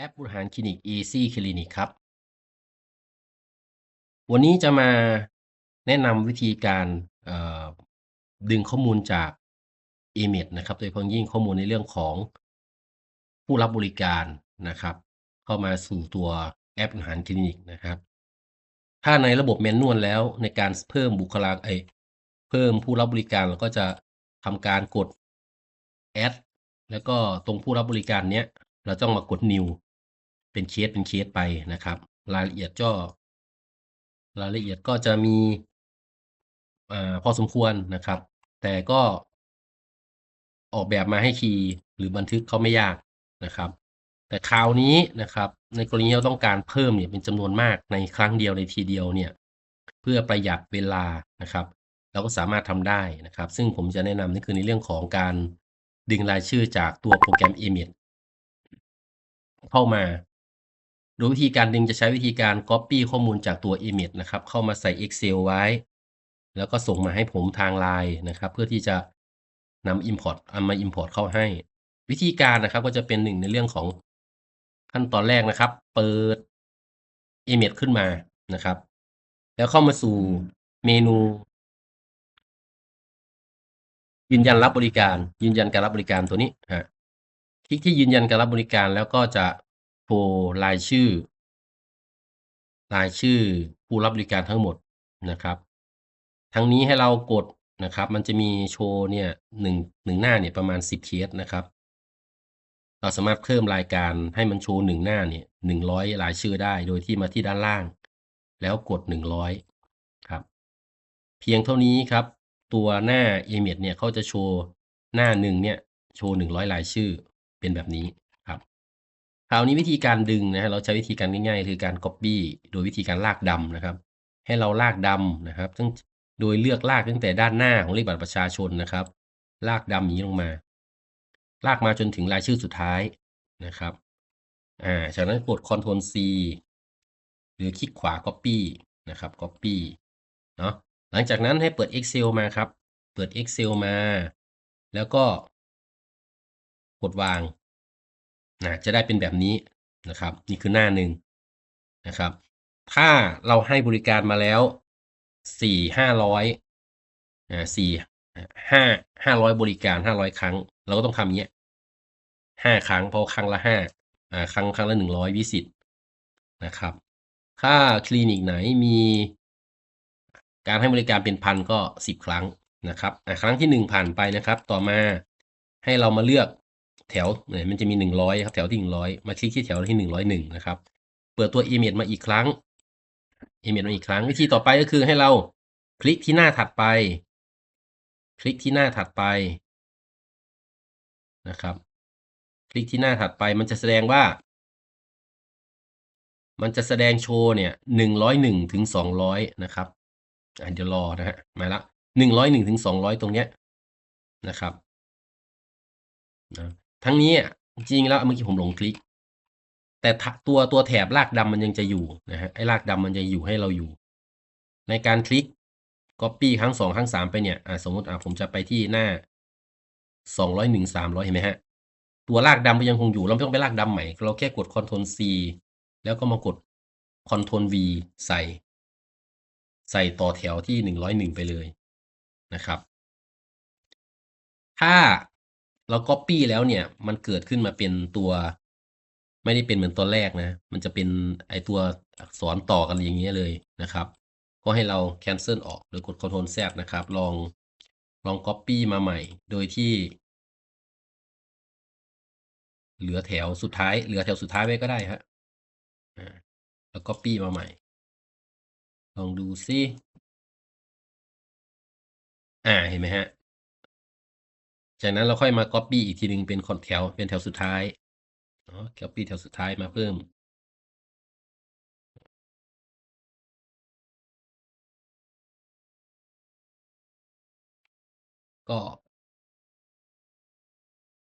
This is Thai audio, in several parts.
แอปบริหารคลินิก Easy Clinic ครับ วันนี้จะมาแนะนำวิธีการดึงข้อมูลจาก e m e d นะครับ โดยเฉพาะยิ่งข้อมูลในเรื่องของผู้รับบริการนะครับ เข้ามาสู่ตัวแอปบริหารคลินิกนะครับ ถ้าในระบบแมนนวลแล้วในการเพิ่มบุคลากรเอยเพิ่มผู้รับบริการเราก็จะทำการกด add แล้วก็ตรงผู้รับบริการเนี้ยเราต้องมากด new เป็นเคสเป็นเคสไปนะครับ รายละเอียดก็ รายละเอียดก็จะมีอพอสมควรนะครับ แต่ก็ออกแบบมาให้คีย์หรือบันทึกเขาไม่ยากนะครับ แต่คราวนี้นะครับ ในกรณีที่เราต้องการเพิ่มเนี่ยเป็นจำนวนมากในครั้งเดียวในทีเดียวเนี่ย เพื่อประหยัดเวลานะครับ เราก็สามารถทำได้นะครับ ซึ่งผมจะแนะนำนี่คือในเรื่องของการดึงรายชื่อจากตัวโปรแกรม e m e d เข้ามา โดยวิธีการดึงจะใช้วิธีการ Copy ข้อมูลจากตัว e m e นะครับ เข้ามาใส่ Excel ไว้ แล้วก็ส่งมาให้ผมทาง LINE นะครับ เพื่อที่จะนำ Import เอามา Import เข้าให้ วิธีการนะครับก็จะเป็นหนึ่งในเรื่องของขั้นตอนแรกนะครับ เปิด e m e ขึ้นมานะครับ แล้วเข้ามาสู่เมนู ยืนยันรับบริการ ยืนยันการรับบริการตัวนี้ฮะคลิกที่ยืนยันการรับบริการแล้วก็จะ โชว์รายชื่อ รายชื่อผู้รับบริการทั้งหมดนะครับ ทั้งนี้ให้เรากดนะครับ มันจะมีโชว์เนี่ยหนึ่งหนึ่งหน้าเนี่ยประมาณสิบเคสนะครับ เราสามารถเพิ่มรายการให้มันโชว์หนึ่งหน้าเนี่ยหนึ่งร้อยรายชื่อได้โดยที่มาที่ด้านล่าง แล้วกดหนึ่งร้อยครับ เพียงเท่านี้ครับ ตัวหน้า e m e d เนี่ยเขาจะโชว์หน้าหนึ่งเนี่ยโชว์หนึ่งร้อยรายชื่อเป็นแบบนี้ คราวนี้วิธีการดึงนะฮะเราใช้วิธีการง่ายๆ คือการ Copy โดยวิธีการลากดำนะครับ ให้เราลากดำนะครับตั้งโดยเลือกลากตั้งแต่ด้านหน้าของเลขบัตรประชาชนนะครับ ลากดำอย่างนี้ลงมา ลากมาจนถึงรายชื่อสุดท้ายนะครับอ่าจากนั้นกด Ctrl C หรือคลิกขวา Copy นะครับ Copy เนาะหลังจากนั้นให้เปิด Excel มาครับ เปิด Excel มา แล้วก็ กดวาง นะจะได้เป็นแบบนี้นะครับ นี่คือหน้าหนึ่งนะครับ ถ้าเราให้บริการมาแล้วสี่ห้าร้อยอ่าสี่ห้าห้าร้อยบริการห้าร้อยครั้ง เราก็ต้องทำอย่างเงี้ยห้าครั้งเพราะครั้งละห้าอ่าครั้งครั้งละหนึ่งร้อยวิสิตนะครับ ถ้าคลินิกไหนมีการให้บริการเป็นพันก็สิบครั้งนะครับอะครั้งที่หนึ่งผ่านไปนะครับ ต่อมาให้เรามาเลือก แถวเนี่ยมันจะมีหนึ่งร้อยครับแถวที่หนึ่งร้อยมาคลิกที่แถวที่หนึ่งร้อยหนึ่งนะครับ เปิดตัว e m a i l มาอีกครั้ง e m a i l มาอีกครั้ง วิธีต่อไปก็คือให้เราคลิกที่หน้าถัดไป คลิกที่หน้าถัดไปนะครับ คลิกที่หน้าถัดไปมันจะแสดงว่า มันจะแสดงโชว์เนี่ยหนึ่งร้อยหนึ่งถึงสองร้อยนะครับอะเดี๋ยวรอนะฮะมาละหนึ่งร้อยหนึ่งถึงสองร้อยตรงเนี้ยนะครับนะ ทั้งนี้อะจริงแล้วเมื่อกี้ผมหลงคลิก แต่ตัวตัวแถบลากดำมันยังจะอยู่นะฮะไอ้ลากดำมันจะอยู่ให้เราอยู่ ในการคลิก Copy ครั้งสองครั้งสามไปเนี่ยสมมติอะผมจะไปที่หน้าสองร้อยหนึ่งสามร้อยเห็นไหมฮะตัวลากดำก็ยังคงอยู่ เราไม่ต้องไปลากดำใหม่ เราแค่กด Ctrl C แล้วก็มากด Ctrl V ใส่ ใส่ต่อแถวที่หนึ่งร้อยหนึ่งไปเลยนะครับ ถ้า เรา Copy แล้วเนี่ย มันเกิดขึ้นมาเป็นตัว ไม่ได้เป็นเหมือนตัวแรกนะ มันจะเป็นไอตัวอักษรต่อกันอย่างเงี้ยเลยนะครับ ก็ให้เรา cancel ออกหรือกด Ctrl Z นะครับ ลองลอง Copy มาใหม่ โดยที่ เหลือแถวสุดท้าย เหลือแถวสุดท้ายไว้ก็ได้ฮะแล้ว Copy มาใหม่ ลองดูซิอ่าเห็นไหมฮะ จากนั้นเราค่อยมา Copy อีกทีหนึ่งเป็นคอนแถวเป็นแถวสุดท้ายเนาะ Copy แถวสุดท้ายมาเพิ่ม ก็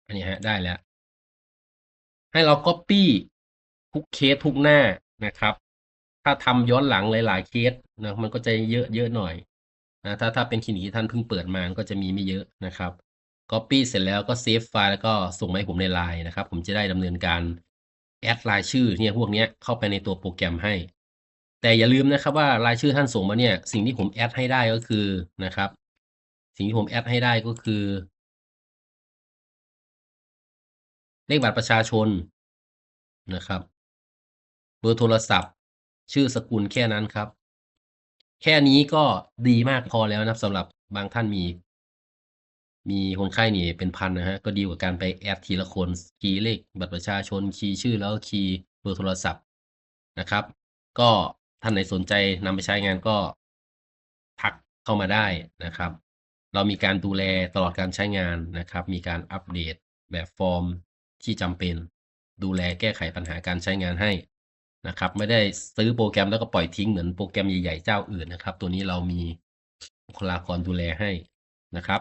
อันนี้ฮะได้แล้ว ให้เรา Copy ทุกเคสทุกหน้านะครับ ถ้าทำย้อนหลังหลายๆเคสนะมันก็จะเยอะเยอะหน่อยนะถ้าถ้าเป็นคลินิกที่ท่านเพิ่งเปิดมาก็จะมีไม่เยอะนะครับ Copy เสร็จแล้วก็เซฟไฟล์แล้วก็ส่งมาให้ผมในไลน์นะครับ ผมจะได้ดำเนินการแอดรายชื่อเนี่ยพวกนี้เข้าไปในตัวโปรแกรมให้ แต่อย่าลืมนะครับว่ารายชื่อท่านส่งมาเนี่ย สิ่งที่ผมแอดให้ได้ก็คือนะครับ สิ่งที่ผมแอดให้ได้ก็คือ เลขบัตรประชาชนนะครับเบอร์โทรศัพท์ ชื่อสกุลแค่นั้นครับ แค่นี้ก็ดีมากพอแล้วนะสำหรับบางท่านมี มีคนไข้นี่เป็นพันนะฮะ ก็ดีกว่าการไปแอดทีละคนคีย์เลขบัตรประชาชนคีย์ชื่อแล้วคีย์เบอร์โทรศัพท์นะครับ ก็ท่านไหนสนใจนำไปใช้งานก็ทักเข้ามาได้นะครับ เรามีการดูแลตลอดการใช้งานนะครับ มีการอัปเดตแบบฟอร์มที่จำเป็น ดูแลแก้ไขปัญหาการใช้งานให้นะครับ ไม่ได้ซื้อโปรแกรมแล้วก็ปล่อยทิ้งเหมือนโปรแกรมใหญ่ๆเจ้าอื่นนะครับ ตัวนี้เรามีบุคลากรดูแลให้นะครับ